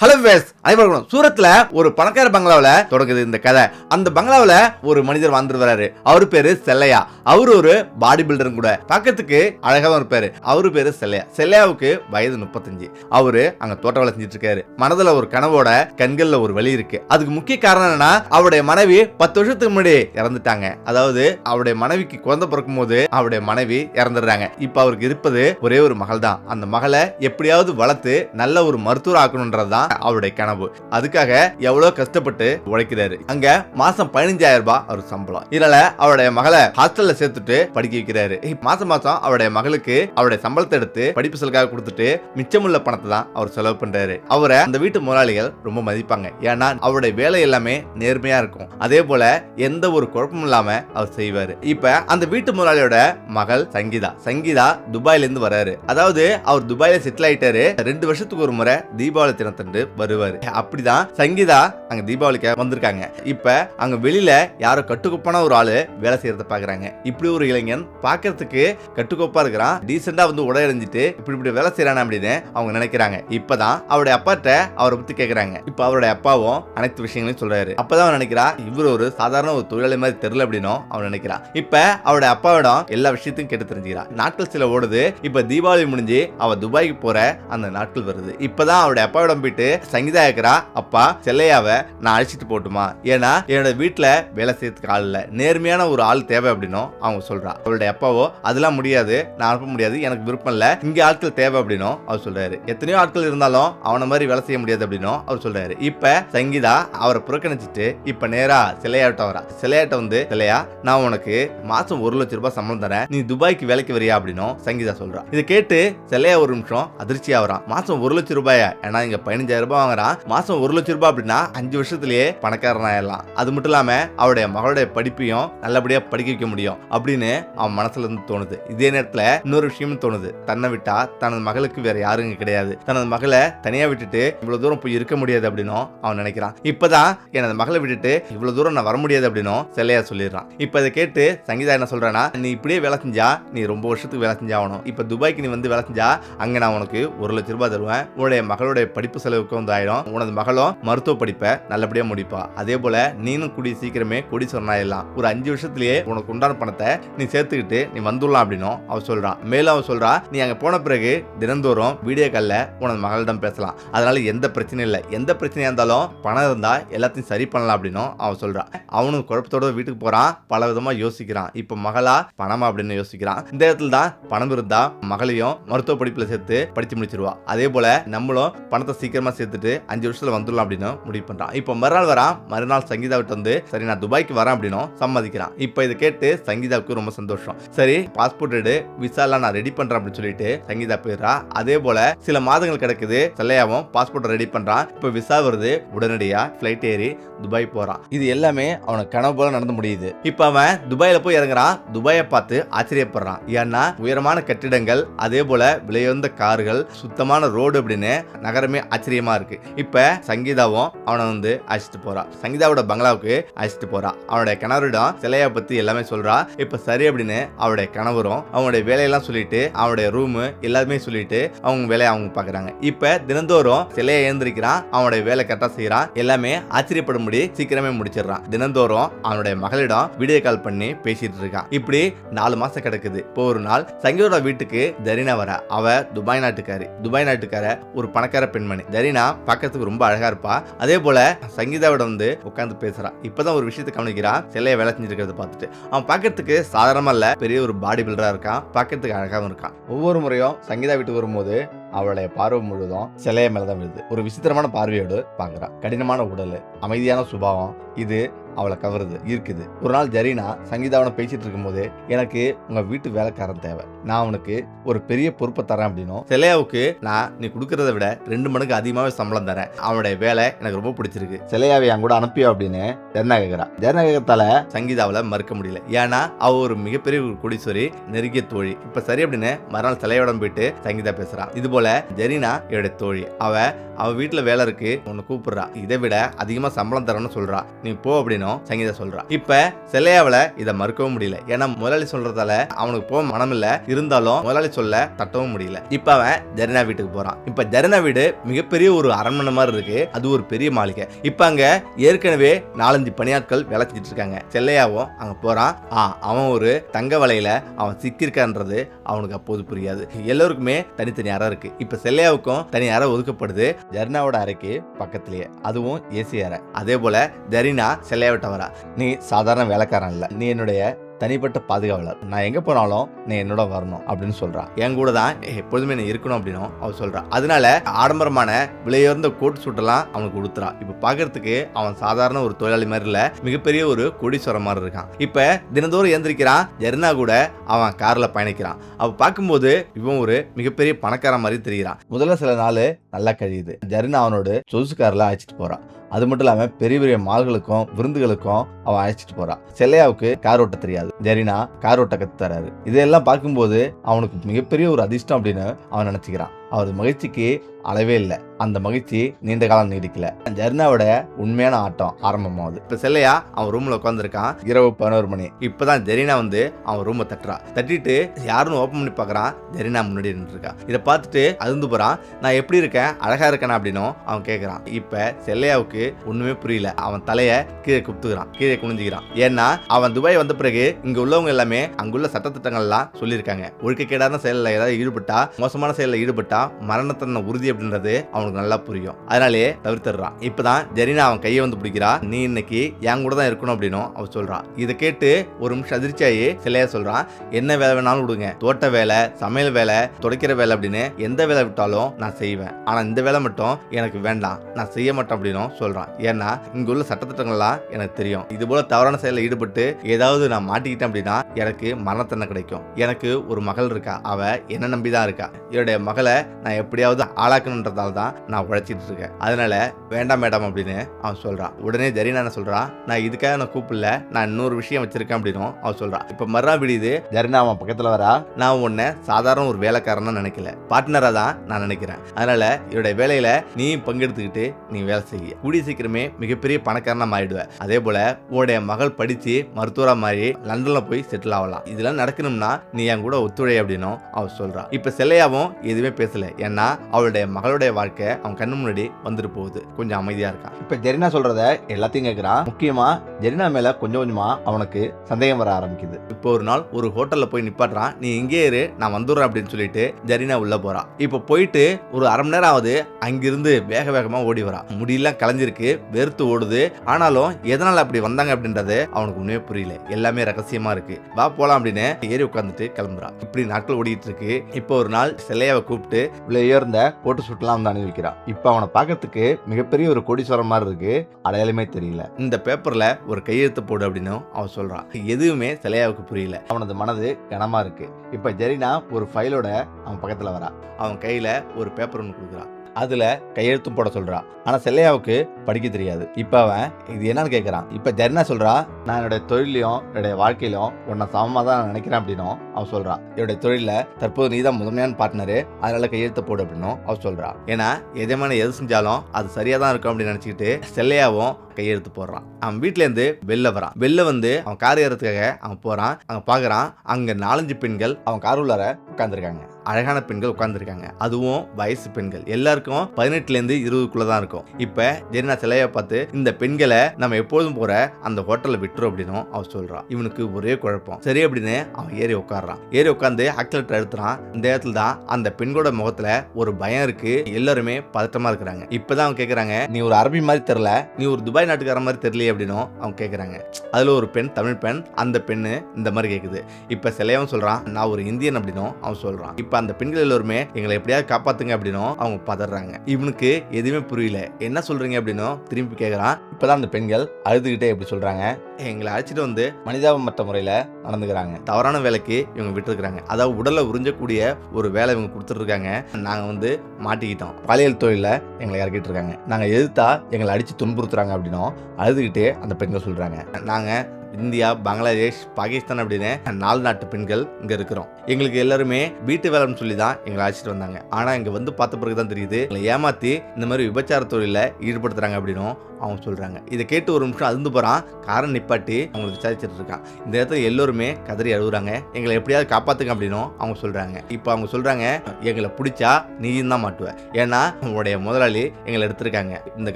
Hello ways அனைவருக்கும் சூரத்தில் ஒரு பணக்கார பங்களாவில் தொடங்குது இந்த கதை. அந்த பங்களாவில் ஒரு மனிதர் வாழ்ந்துட்டு வராரு அவரு பேரு செல்லையா. அவர் ஒரு பாடி பில்டரும் கூட. பார்க்கறதுக்கு அழகாவும் இருப்பாரு. அவர் பேரு செல்லையா. செல்லையாவுக்கு வயது முப்பத்தஞ்சு. அவரு அங்க தோட்ட வேலை செஞ்சுட்டு இருக்காரு மனதில் ஒரு கனவோட கண்களில் ஒரு வழி இருக்கு. அதுக்கு முக்கிய காரணம் என்னன்னா அவருடைய மனைவி பத்து வருஷத்துக்கு முன்னாடி இறந்துட்டாங்க. அதாவது அவருடைய மனைவிக்கு குழந்தை பிறக்கும் போது அவருடைய மனைவி இறந்துடுறாங்க. இப்போ அவருக்கு இருப்பது ஒரே ஒரு மகள் தான் அந்த மகளை எப்படியாவது வளர்த்து நல்ல ஒரு மருத்துவர் ஆக்கணுன்றது தான் அவருடைய கனவு. அதுக்காக எவ்வளவு கஷ்டப்பட்டு உழைக்கிறாரு. அங்க மாசம் பதினஞ்சாயிரம் ரூபாய் அவர் சம்பளம். இதனால அவருடைய மகளை ஹாஸ்டல்ல சேர்த்துட்டு படிக்க வைக்கிறாரு. மாசம் மாசம் அவருடைய மகளுக்கு அவருடைய சம்பளத்தை எடுத்து படிப்பு செலவுக்காக கொடுத்துட்டு மிச்சமுள்ள பணத்தை தான் அவர் செலவு பண்றாரு. அவரை அந்த வீட்டு முதலாளிகள் ரொம்ப மதிப்பாங்க. ஏன்னா அவருடைய வேலை எல்லாமே நேர்மையா இருக்கும். அதே போல எந்த ஒரு குழப்பமும் இல்லாம அவர் செய்வாரு. இப்ப அந்த வீட்டு முதலாளியோட மகள் சங்கீதா. சங்கீதா துபாயில இருந்து வராரு. அதாவது அவர் துபாயில செட்டில் ஆயிட்டாரு. ரெண்டு வருஷத்துக்கு ஒரு முறை தீபாவளி தினத்தை பார்த்துட்டு வருவார். அப்படிதான் சங்கீதா அங்க தீபாவளிக்கு வந்திருக்காங்க. இப்ப அங்க வெளியில யாரோ கட்டுக்கோப்பான ஒரு ஆளு வேலை செய்யறத பாக்குறாங்க. இப்படி ஒரு இளைஞன் பாக்குறதுக்கு கட்டுக்கோப்பா இருக்கிறான். டீசெண்டா வந்து உடை அணிஞ்சிட்டு இப்படி இப்படி வேலை செய்யறான் அப்படின்னு அவங்க நினைக்கிறாங்க. இப்பதான் அவருடைய அப்பாட்ட அவரை பத்தி கேக்குறாங்க. இப்ப அவருடைய அப்பாவும் அனைத்து விஷயங்களையும் சொல்றாரு. அப்பதான் அவன் நினைக்கிறா இவர் ஒரு சாதாரண ஒரு தொழிலாளி மாதிரி தெரியல அப்படின்னும் அவன் நினைக்கிறான் இப்ப அவருடைய அப்பாவிடம் எல்லா விஷயத்தையும் கேட்டு தெரிஞ்சுக்கிறான் நாட்கள் சில ஓடுது. இப்ப தீபாவளி முடிஞ்சு அவ துபாய்க்கு போற அந்த நாட்கள் வருது. இப்பதான் அவருடைய அப்பாவிடம் போயிட்டு சங்கீதா கேக்குறா அப்பா செல்லையாவை நான் அழைச்சிட்டு போட்டுமா? ஏன்னா என்னோட வீட்டுல வேலை செய்யறதுக்கு ஆள் இல்லை. நேர்மையான ஒரு ஆள் தேவை அப்படின்னும் அவங்க சொல்றா. அவளுடைய அப்பாவோ அதெல்லாம் முடியாது. நான் அனுப்ப முடியாது. எனக்கு விருப்பம் இல்ல. இங்க ஆட்கள் தேவை அப்படின்னும் அவர் சொல்றாரு. எத்தனையோ ஆட்கள் இருந்தாலும் அவனை மாதிரி வேலை செய்ய முடியாது அப்படின்னும் அவர் சொல்றாரு. இப்ப சங்கீதா அவரை புறக்கணிச்சிட்டு இப்ப நேரா சிலையாட்ட வரா. சிலையாட்ட வந்து சிலையா நான் உனக்கு மாசம் ஒரு லட்சம் ரூபாய் சம்பளம் தரேன். நீ துபாய்க்கு வேலைக்கு வரியா? அப்படின்னும் சங்கீதா சொல்றா. இதை கேட்டு சிலையா ஒரு நிமிஷம் அதிர்ச்சி வரா மாசம் ஒரு லட்சம் ரூபாயா? ஏன்னா இங்க பதினஞ்சாயிரம் ரூபாய் வாங்குறான் மாசம் ஒரு லட்சம் ரூபாய் அப்படின்னா அஞ்சு வருஷத்துலயே பணக்காரன் ஆயிடலாம் அது மட்டும் இல்லாம அவருடைய மகளுடைய படிப்பையும் நல்லபடியா படிக்க வைக்க முடியும் அப்படின்னு அவன் மனசுல இருந்து தோணுது. இதே நேரத்துல இன்னொரு விஷயமும் தோணுது. தன்னை விட்டா தனது மகளுக்கு வேற யாரும் கிடையாது. தனது மகளை தனியா விட்டுட்டு இவ்வளவு தூரம் போய் இருக்க முடியாது அப்படின்னும் அவன் நினைக்கிறான். இப்பதான் எனது மகளை விட்டுட்டு இவ்வளவு தூரம் நான் வர முடியாது அப்படின்னும் சிலையா சொல்லிடுறான். இப்ப இதை கேட்டு சங்கீதா என்ன சொல்றானா நீ இப்படியே வேலை செஞ்சா நீ ரொம்ப வருஷத்துக்கு வேலை செஞ்சாகணும். இப்ப துபாய்க்கு நீ வந்து வேலை செஞ்சா அங்க நான் உனக்கு ஒரு லட்ச ரூபாய் தருவேன். உன்னுடைய மகளுடைய படிப்பு செலவு வந்து ஆயிடும் உனது மகளும் மருத்துவ படிப்பை நல்லபடியா முடிப்பா. அதே போல நீனும் கூடி சீக்கிரமே கோடீஸ்வரன் ஆயிடலாம். ஒரு அஞ்சு வருஷத்துலயே உனக்கு உண்டான பணத்தை நீ சேர்த்துக்கிட்டு நீ வந்துடலாம் அப்படின்னும் அவ சொல்றான் மேலும் அவ சொல்றா நீ அங்க போன பிறகு தினந்தோறும் வீடியோ கால்ல உனது மகளிடம் பேசலாம். அதனால எந்த பிரச்சனையும் இல்லை. எந்த பிரச்சனையா இருந்தாலும் பணம் இருந்தா எல்லாத்தையும் சரி பண்ணலாம் அப்படின்னும் அவன் சொல்றான் அவனும் குழப்பத்தோட வீட்டுக்கு போறான். பல விதமா யோசிக்கிறான். இப்ப மகளா பணமா? அப்படின்னு யோசிக்கிறான். இந்த இடத்துல தான் பணம் இருந்தா மகளையும் மருத்துவ படிப்புல சேர்த்து படிச்சு முடிச்சிருவா. அதே போல நம்மளும் பணத்தை சீக்கிரம் சேர்த்துட்டு அஞ்சு வருஷத்துல வந்துடலாம் அப்படின்னு முடிவு பண்றான். இப்போ மறுநாள் வரான் மறுநாள் சங்கீதா விட்டு வந்து சரி நான் துபாய்க்கு வரேன் அப்படின்னு சம்மதிக்கிறான். இப்போ இதை கேட்டு சங்கீதாவுக்கு ரொம்ப சந்தோஷம். சரி பாஸ்போர்ட் எடு விசா எல்லாம் நான் ரெடி பண்றேன் அப்படின்னு சொல்லிட்டு சங்கீதா போயிடுறா. அதே போல சில மாதங்கள் கிடக்குது செல்லையாவும் பாஸ்போர்ட் ரெடி பண்றான். இப்போ விசா வருது உடனடியா ஃப்ளைட் ஏறி துபாய் போறான். இது எல்லாமே அவனுக்கு கனவு போல நடந்து முடியுது. இப்போ அவன் துபாயில போய் இறங்குறான். துபாயை பார்த்து ஆச்சரியப்படுறான். ஏன்னா உயரமான கட்டிடங்கள் அதே போல விலையுந்த கார்கள் சுத்தமான ரோடு அப்படின்னு நகரமே ஆச்சரியமா இருக்கு. இப்ப சங்கீதாவும் அவனை வந்து அழைச்சிட்டு போறா. சங்கீதாவோட பங்களாவுக்கு அழைச்சிட்டு போறா. அவனுடைய கணவரிடம் சிலையை பத்தி எல்லாமே சொல்றா. இப்ப சரி அப்படின்னு அவருடைய கணவரும் அவனுடைய வேலையெல்லாம் சொல்லிட்டு அவனுடைய ரூமு எல்லாமே சொல்லிட்டு அவங்க வேலையை அவங்க பாக்குறாங்க. இப்ப தினந்தோறும் சிலையை எழுந்திருக்கிறான் அவனுடைய வேலை கரெக்டா செய்யறான் எல்லாமே ஆச்சரியப்படும்படி சீக்கிரமே முடிச்சிடுறான். தினந்தோறும் அவனுடைய மகளிடம் வீடியோ கால் பண்ணி பேசிட்டு இருக்கான். இப்படி நாலு மாசம் கிடக்குது. இப்போ ஒரு நாள் சங்கீதோட வீட்டுக்கு தரினா வர. அவ துபாய் நாட்டுக்காரி. துபாய் நாட்டுக்கார ஒரு பணக்கார பெண்மணி. தரினா பார்க்கறதுக்கு ரொம்ப அழகா இருப்பா. அதே போல சங்கீதாவோட வந்து உட்காந்து பேசுறா. இப்பதான் ஒரு விஷயத்தை கவனிக்கிறான் சிலையை வேலை செஞ்சிருக்கிறத பார்த்துட்டு. அவன் பார்க்கறதுக்கு சாதாரணமா இல்ல. பெரிய ஒரு பாடி பில்டரா இருக்கான். பார்க்கறதுக்கு அழகாவும் இருக்கான். ஒவ்வொரு முறையும் சங்கீதா வீட்டுக்கு வரும்போது அவளுடைய பார்வை முழுதும் சிலைய மேலே தான் விழுது. ஒரு விசித்திரமான பார்வையோடு பார்க்குறான் கடினமான உடல் அமைதியான சுபாவம் இது அவளை கவருது இருக்குது ஒரு நாள் ஜரீனா சங்கீதாவனை பேசிட்டு இருக்கும்போது எனக்கு உங்க வீட்டு வேலைக்காரன் தேவை. நான் உனக்கு ஒரு பெரிய பொறுப்பை தரேன் அப்படின்னும். சிலையாவுக்கு நான் நீ கொடுக்கறத விட ரெண்டு மடங்கு அதிகமாகவே சம்பளம் தரேன் அவனுடைய வேலை எனக்கு ரொம்ப பிடிச்சிருக்கு. சிலையாவை என் கூட அனுப்பியோ அப்படின்னு ஜெர்னா கேட்கிறா ஜெர்னா கேட்கறதால சங்கீதாவில் மறுக்க முடியல. ஏன்னா அவ ஒரு மிகப்பெரிய ஒரு குடிசொரி நெருங்கிய தோழி. இப்ப சரி அப்படின்னு மறுநாள் சிலையோட போயிட்டு சங்கீதா பேசுறான் இது போல ஜெரினா என்னுடைய தோழி. அவ அவ வீட்டுல வேலை இருக்கு. உன்னை கூப்பிடுறா. இதை விட அதிகமா சம்பளம் தரணும்னு சொல்றா. நீ போ அப்படின்னும் சங்கீதா சொல்றா. இப்ப செல்லையாவில இதை மறுக்கவும் முடியல. ஏன்னா முதலாளி சொல்றதால அவனுக்கு போக மனம் இல்ல. இருந்தாலும் முதலாளி சொல்ல தட்டவும் முடியல. இப்ப அவன் ஜெரினா வீட்டுக்கு போறான். இப்ப ஜெரினா வீடு மிகப்பெரிய ஒரு அரண்மனை மாதிரி இருக்கு. அது ஒரு பெரிய மாளிகை. இப்ப அங்க ஏற்கனவே நாலஞ்சு பணியாட்கள் வேலை செஞ்சுட்டு இருக்காங்க. செல்லையாவும் அங்க போறான். ஆ அவன் ஒரு தங்க வலையில அவன் சிக்கியிருக்கான்றது அவனுக்கு அப்போது புரியாது. எல்லோருக்குமே தனித்தனி அறை இருக்கு. இப்ப செல்லையாவுக்கும் தனி அறை ஒதுக்கப்படுது ஜர்னாவோட அறைக்கு பக்கத்திலேயே. அதுவும் ஏசி அறை. அதே போல ஜரினா செல்லையாவிட்ட வரா நீ சாதாரண வேலைக்காரன் இல்ல. நீ என்னுடைய தனிப்பட்ட பாதுகாவலர். நான் எங்கே போனாலும் நீ என்னோட வரணும் அப்படின்னு சொல்கிறான் என் கூட தான் எப்பொழுதுமே நீ இருக்கணும் அப்படின்னும் அவள் சொல்கிறான் அதனால ஆடம்பரமான விலையுயர்ந்த கோட் சூட்டெல்லாம் அவனுக்கு கொடுத்துறான் இப்போ பார்க்கறதுக்கு அவன் சாதாரண ஒரு தொழிலாளி மாதிரி இல்லை. மிகப்பெரிய ஒரு கோடீஸ்வரம் மாதிரி இருக்கான். இப்போ தினந்தோறும் எந்திரிக்கிறான். ஜெர்னா கூட அவன் காரில் பயணிக்கிறான். அப்ப பார்க்கும்போது இவன் ஒரு மிகப்பெரிய பணக்காரன் மாதிரி தெரிகிறான் முதல்ல சில நாள் நல்லா கழியுது. ஜெர்னா அவனோட சொகுசு கார்ல அழைச்சிட்டு போகிறான் அது மட்டும் இல்லாம பெரிய பெரிய மால்களுக்கும் விருந்துகளுக்கும் அவன் அழைச்சிட்டு போறான் செல்லையாவுக்கு கார் ஓட்ட தெரியாது. ஜெரினா கார் ஓட்ட கத்து தராரு. இதெல்லாம் பார்க்கும்போது அவனுக்கு மிகப்பெரிய ஒரு அதிர்ஷ்டம் அப்படின்னு அவன் நினைச்சுக்கிறான். அவர் மகிழ்ச்சிக்கு அளவே இல்லை. அந்த மகிழ்ச்சி நீண்ட காலம் நீடிக்கல. ஜெர்னாவோட உண்மையான ஆட்டம் ஆரம்பமாகுது இப்ப செல்லையா அவன் ரூம்ல உட்காந்துருக்கான் இரவு பதினோரு மணி. இப்பதான் ஜெரினா வந்து அவன் ரூமை தட்டுறா. தட்டிட்டு யாருன்னு ஓப்பன் பண்ணி பார்க்கறான் ஜெரினா முன்னாடி நின்றுருக்கா. இதை பார்த்துட்டு அதிர்ந்து போறான். நான் எப்படி இருக்கேன்? அழகா இருக்கேனா? அப்படின்னும் அவன் கேட்கறான் இப்ப செல்லையாவுக்கு ஒண்ணுமே புரியல. அவன் தலைய கீழே குத்துக்கிறான் கீழே குனிஞ்சுக்கிறான் ஏன்னா அவன் துபாய் வந்த பிறகு இங்க உள்ளவங்க எல்லாமே அங்குள்ள சட்டத்திட்டங்கள் எல்லாம் சொல்லியிருக்காங்க. ஒழுக்கக்கேடான செயலில் ஏதாவது ஈடுபட்டா மோசமான செயலில் ஈடுபட்டா மரணத்தன்மை உறுதி அப்படின்றது அவனுக்கு நல்லா புரியும். அதனாலே தவிர்த்துறான் இப்பதான் ஜெரினா அவன் கையை வந்து பிடிக்கிறா. நீ இன்னைக்கு என் கூட தான் இருக்கணும் அப்படின்னும் அவன் சொல்றான். இதை கேட்டு ஒரு நிமிஷம் அதிர்ச்சியாயி சிலையா சொல்றான். என்ன வேலை வேணாலும் விடுங்க. தோட்ட வேலை சமையல் வேலை துடைக்கிற வேலை அப்படின்னு எந்த வேலை விட்டாலும் நான் செய்வேன். ஆனா இந்த வேலை மட்டும் எனக்கு வேண்டாம். நான் செய்ய மாட்டேன் அப்படின்னும் சொல்றான். ஏன்னா இங்க உள்ள சட்டத்திட்டங்கள்லாம் எனக்கு தெரியும். இது போல தவறான செயலில் ஈடுபட்டு ஏதாவது நான் மாட்டிக்கிட்டேன் அப்படின்னா எனக்கு மரணத்தன்மை கிடைக்கும். எனக்கு ஒரு மகள் இருக்கா. அவ என்ன நம்பி தான் இருக்கா. என்னுடைய மகளை நான் எப்படியாவது ஆளாக்கணுன்றதால தான் நான் உழைச்சிட்டு இருக்கேன் அதனால வேண்டாம் மேடம் அப்படின்னு அவன் சொல்றான் உடனே ஜெரினா என்ன சொல்றான் நான் இதுக்காக நான் கூப்பிடல. நான் இன்னொரு விஷயம் வச்சிருக்கேன் அப்படின்னும் அவன் சொல்றான் இப்ப மறுநா விடியுது. ஜெரினா அவன் பக்கத்துல வரா. நான் உன்னை சாதாரண ஒரு வேலைக்காரனா நினைக்கல. பார்ட்னரா தான் நான் நினைக்கிறேன். அதனால என்னுடைய வேலையில நீ பங்கெடுத்துக்கிட்டு நீ வேலை செய்ய. கூடிய சீக்கிரமே மிகப்பெரிய பணக்காரனா மாறிடுவ. அதே போல உன்னுடைய மகள் படிச்சு மருத்துவரா மாறி லண்டன்ல போய் செட்டில் ஆகலாம். இதெல்லாம் நடக்கணும்னா நீ என் கூட ஒத்துழை அப்படின்னும் அவன் சொல்கிறான் இப்ப செல்லையாவும் எதுவுமே பேசல. ஏன்னா அவளுடைய மகளுடைய வாழ்க்கை அவன் கண்ணு முன்னாடி வந்துட்டு போகுது. கொஞ்சம் அமைதியா இருக்கான் இப்ப ஜெரினா சொல்றத எல்லாத்தையும் கேட்கறான் முக்கியமா ஜெரினா மேல கொஞ்சம் கொஞ்சமா அவனுக்கு சந்தேகம் வர ஆரம்பிக்குது. இப்போ ஒரு நாள் ஒரு ஹோட்டல்ல போய் நிப்பாட்டுறான். நீ இங்கே இரு நான் வந்துடுறேன் அப்படின்னு சொல்லிட்டு ஜெரினா உள்ள போறா. இப்போ போயிட்டு ஒரு அரை மணி நேரம் ஆகுது. அங்கிருந்து வேக வேகமா ஓடி வரா. முடியெல்லாம் கலைஞ்சிருக்கு வெறுத்து ஓடுது. ஆனாலும் எதனால அப்படி வந்தாங்க அப்படின்றது அவனுக்கு உண்மையே புரியல. எல்லாமே ரகசியமா இருக்கு. வா போலாம் அப்படின்னு ஏறி உட்காந்துட்டு கிளம்புறான் இப்படி நாட்கள் ஓடிட்டு இருக்கு. இப்போ ஒரு நாள் சிலையாவை கூப்பிட்டு இவ்வளோ உயர்ந்த போட்டு சுட்டலாம் வந்து அணிவிக்கிறான் இப்போ அவனை பார்க்கறதுக்கு மிகப்பெரிய ஒரு கொடிஸ்வரம் மாதிரி இருக்கு. அடையாளமே தெரியல. இந்த பேப்பர்ல ஒரு கையெழுத்து போடு அப்படின்னு அவன் சொல்றான் எதுவுமே சிலையாவுக்கு புரியல. அவனது மனது கனமா இருக்கு. இப்போ ஜெரினா ஒரு ஃபைலோட அவன் பக்கத்தில் வரா. அவன் கையில ஒரு பேப்பர் ஒன்று கொடுக்குறான் அதுல கையெழுத்தும் போட சொல்றான் ஆனா செல்லையாவுக்கு படிக்க தெரியாது. இப்ப அவன் இது என்னன்னு கேக்குறான். இப்ப ஜெர்னா சொல்றா நான் என்னுடைய தொழிலையும் என்னுடைய வாழ்க்கையிலும் உன்னை சமமா தான் நான் நினைக்கிறேன் அப்படின்னும் அவன் சொல்றான் என்னுடைய தொழில தற்போது நீ தான் முதன்மையான பார்ட்னரு அதனால கையெழுத்து போடு அப்படின்னும் அவன் சொல்றா. ஏன்னா எதமான எது செஞ்சாலும் அது சரியா தான் இருக்கும் அப்படின்னு நினைச்சுக்கிட்டு செல்லையாவும் கையெழுத்து போடுறான். அவன் வீட்டிலேருந்து வெளில வரான். வெளில வந்து அவன் கார் ஏறதுக்காக அவன் போறான். அங்கே பார்க்குறான் அங்கே நாலஞ்சு பெண்கள் அவன் கார் உள்ளார உட்காந்துருக்காங்க அழகான பெண்கள் உட்காந்துருக்காங்க அதுவும் வயசு பெண்கள். எல்லாருக்கும் பதினெட்டுலேருந்து இருபதுக்குள்ளே தான் இருக்கும். இப்போ ஜெரினா சிலையை பார்த்து இந்த பெண்களை நம்ம எப்போதும் போகிற அந்த ஹோட்டலில் விட்டுரும் அப்படின்னும் அவன் சொல்கிறான் இவனுக்கு ஒரே குழப்பம். சரி அப்படின்னு அவன் ஏறி உட்காடுறான் ஏறி உட்காந்து ஆக்சிலேட்டர் எடுத்துறான். இந்த இடத்துல தான் அந்த பெண்களோட முகத்தில் ஒரு பயம் இருக்குது எல்லாருமே பதட்டமாக இருக்கிறாங்க. இப்போ தான் அவன் கேட்குறாங்க நீ ஒரு அரபி மாதிரி தெரில நீ ஒரு துபாய் நாட்டுக்கார மாதிரி தெரியலையே அப்படின்னும் அவங்க கேட்குறாங்க அதில் ஒரு பெண் தமிழ் பெண் அந்த பெண்ணு இந்த மாதிரி கேட்குது இப்போ சிலையவன் சொல்கிறான் நான் ஒரு இந்தியன் அப்படின்னும் அவன் சொல்கிறான் இப்போ அந்த பெண்கள் எல்லோருமே எங்களை எப்படியாவது காப்பாற்றுங்க அப்படின்னும் அவங்க பதறாங்க. இவனுக்கு எதுவுமே புரியல. என்ன சொல்கிறீங்க அப்படின்னும் திரும்பி கேட்குறான் இப்போ தான் அந்த பெண்கள் அழுதுகிட்டே எப்படி சொல்கிறாங்க எங்களை அழைச்சிட்டு வந்து மனிதாபமற்ற முறையில் நடந்துக்கிறாங்க. தவறான வேலைக்கு இவங்க விட்டுருக்குறாங்க. அதாவது உடலை உறிஞ்சக்கூடிய ஒரு வேலை இவங்க கொடுத்துட்ருக்காங்க. நாங்கள் வந்து மாட்டிக்கிட்டோம். பாலியல் தொழிலில் எங்களை இறக்கிட்டு இருக்காங்க நாங்கள் எதிர்த்தா எங்களை அடித்து துன்புறுத்துறாங்க அப்படின்னும் அழுதுகிட்டே அந்த பெண்கள் சொல்கிறாங்க நாங்கள் இந்தியா பங்களாதேஷ் பாகிஸ்தான் அப்படின்னு நாலு நாட்டு பெண்கள் இங்க இருக்கிறோம். எங்களுக்கு எல்லாருமே வீட்டு வேலைன்னு சொல்லி தான் எங்களை அழைச்சிட்டு வந்தாங்க. ஆனா இங்க வந்து பார்த்த பிறகு தான் தெரியுது எங்களை ஏமாத்தி இந்த மாதிரி விபச்சார தொழில ஈடுபடுத்துறாங்க அப்படின்னும் அவங்க சொல்றாங்க. இதை கேட்டு ஒரு நிமிஷம் அழுந்து போறான் காரன் நிப்பாட்டி அவங்களுக்கு விசாரிச்சுட்டு இருக்கான். இந்த இடத்துல எல்லோருமே கதறி அழுகுறாங்க. எங்களை எப்படியாவது காப்பாத்துங்க அப்படின்னும் அவங்க சொல்றாங்க. இப்போ அவங்க சொல்றாங்க எங்களை பிடிச்சா நீயும் தான் மாட்டுவ. ஏன்னா உங்களுடைய முதலாளி எங்களை எடுத்திருக்காங்க. இந்த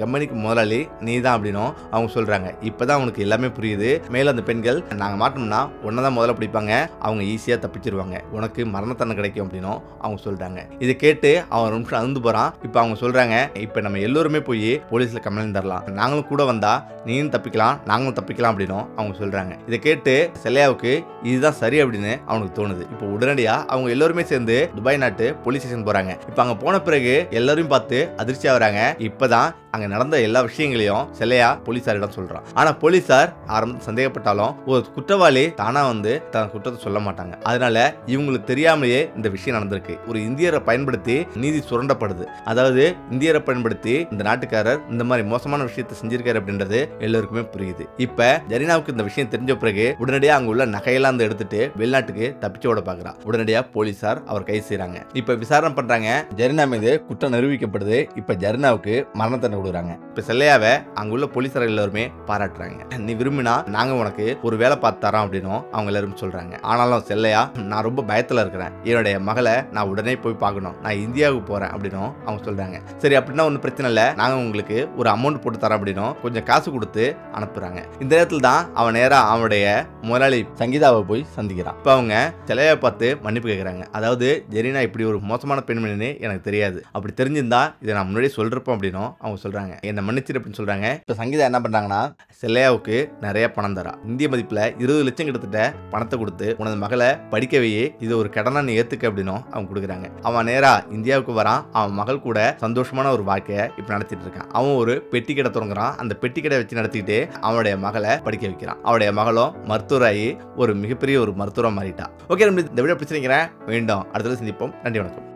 கம்பெனிக்கு முதலாளி நீ தான் அப்படின்னும் அவங்க சொல்றாங்க. இப்பதான் உனக்கு எல்லாமே புரியுது. மேலும் அந்த பெண்கள் நாங்க மாட்டோம்னா உன்னை தான் முதல்ல பிடிப்பாங்க. அவங்க ஈஸியா தப்பிச்சிருவாங்க. உனக்கு மரணத்தண்டனை கிடைக்கும் அப்படின்னும் அவங்க சொல்றாங்க இதை கேட்டு அவன் ஒரு நிமிஷம் அழுந்து போறான். இப்போ அவங்க சொல்றாங்க இப்போ நம்ம எல்லோருமே போய் போலீஸ்ல கம்ப்ளைண்ட் தரலாம். நாங்களும் கூட வந்தா நீயும் தப்பிக்கலாம் நாங்களும் தப்பிக்கலாம் அப்படின்னும் அவங்க சொல்றாங்க. இதை கேட்டு செல்லையாவுக்கு இதுதான் சரி அப்படின்னு அவனுக்கு தோணுது. இப்போ உடனடியா அவங்க எல்லோருமே சேர்ந்து துபாய் நாட்டு போலீஸ் ஸ்டேஷன் போறாங்க. இப்போ அங்க போன பிறகு எல்லாரையும் பார்த்து அதிர்ச்சி ஆகுறாங்க இப்பதான் அங்க நடந்த எல்லா விஷயங்களையும் செல்லையா போலீசாரிடம் சொல்றான். ஆனா போலீசார் ஆரம்பத்தில் சந்தேகப்பட்டாலும் ஒரு குற்றவாளி தானா வந்து தன் குற்றத்தை சொல்ல மாட்டாங்க. அதனால இவங்களுக்கு தெரியாமலேயே இந்த விஷயம் நடந்திருக்கு. ஒரு இந்தியரை பயன்படுத்தி நீதி சுரண்டப்படுது. அதாவது இந்தியரை பயன்படுத்தி இந்த நாட்டுக்காரர் இந்த மாதிரி மோசமான விஷயத்தை செஞ்சிருக்காரு அப்படின்றது எல்லோருக்குமே புரியுது. இப்ப ஜரீனாவுக்கு இந்த விஷயம் தெரிஞ்ச பிறகு உடனடியாக அங்க உள்ள நகையெல்லாம் வந்து எடுத்துட்டு வெளிநாட்டுக்கு தப்பிச்சு ஓட பாக்குறா உடனடியாக போலீசார் அவர் கைது செய்யறாங்க இப்ப விசாரணை பண்றாங்க ஜெரினா மீது குற்றம் நிரூபிக்கப்படுது. இப்ப ஜெரினாவுக்கு மரண தண்டனை விடுறாங்க இப்ப செல்லையாவை அங்குள்ள போலீசார் எல்லாருமே பாராட்டுறாங்க. நீ விரும்பினா நாங்க உனக்கு ஒரு வேலை பார்த்து தரோம் அப்படின்னும் அவங்க எல்லாரும் சொல்றாங்க. ஆனாலும் செல்லையா நான் ரொம்ப பயத்துல இருக்கிறேன். என்னுடைய மகளை நான் உடனே போய் பார்க்கணும். நான் இந்தியாவுக்கு போறேன் அப்படின்னும் அவங்க சொல்றாங்க. சரி அப்படின்னா ஒன்றும் பிரச்சனை இல்லை. நாங்க உங்களுக்கு ஒரு அமௌண்ட் போட்டு தரோம் அப்படின்னும் கொஞ்சம் காசு கொடுத்து அனுப்புறாங்க. இந்த நேரத்தில் தான் அவன் நேராக அவனுடைய முதலாளி சங்கீதாவை போய் சந்திக்கிறான். இப்போ அவங்க செலையை பார்த்து மன்னிப்பு கேட்குறாங்க அதாவது ஜெரினா இப்படி ஒரு மோசமான பெண்மணின்னு எனக்கு தெரியாது. அப்படி தெரிஞ்சிருந்தா இதை நான் முன்னாடியே சொல்றப்போம் அப்படின்னும் அவங்க சொல்றாங்க. என்னை மன்னிச்சிரு அப்படின்னு சொல்றாங்க. இப்போ சங்கீதா என்ன பண்றாங்கன்னா செல்லையாவுக்கு நிறைய பணம் தரா. இந்திய மதிப்புல இருபது லட்சம் கிட்டத்தட்ட பணத்தை கொடுத்து உனது மகளை படிக்க வையே இது ஒரு கடனா நீ ஏத்துக்க அப்படின்னும் அவங்க கொடுக்குறாங்க. அவன் நேரா இந்தியாவுக்கு வரான். அவன் மகள் கூட சந்தோஷமான ஒரு வாழ்க்கையை இப்போ நடத்திட்டு இருக்கான். அவன் ஒரு பெட்டி கடை தொடங்குறான். அந்த பெட்டி கடை வச்சு நடத்திட்டு அவனுடைய மகளை படிக்க வைக்கிறான். அவனுடைய மகளும் மருத்துவராகி ஒரு மிகப்பெரிய ஒரு மருத்துவம் மாறிட்டா. ஓகே நம்ம இந்த வீடியோ பிடிச்சிருக்கிறேன் மீண்டும் அடுத்த தடவை சந்திப்போம். நன்றி வணக்கம்.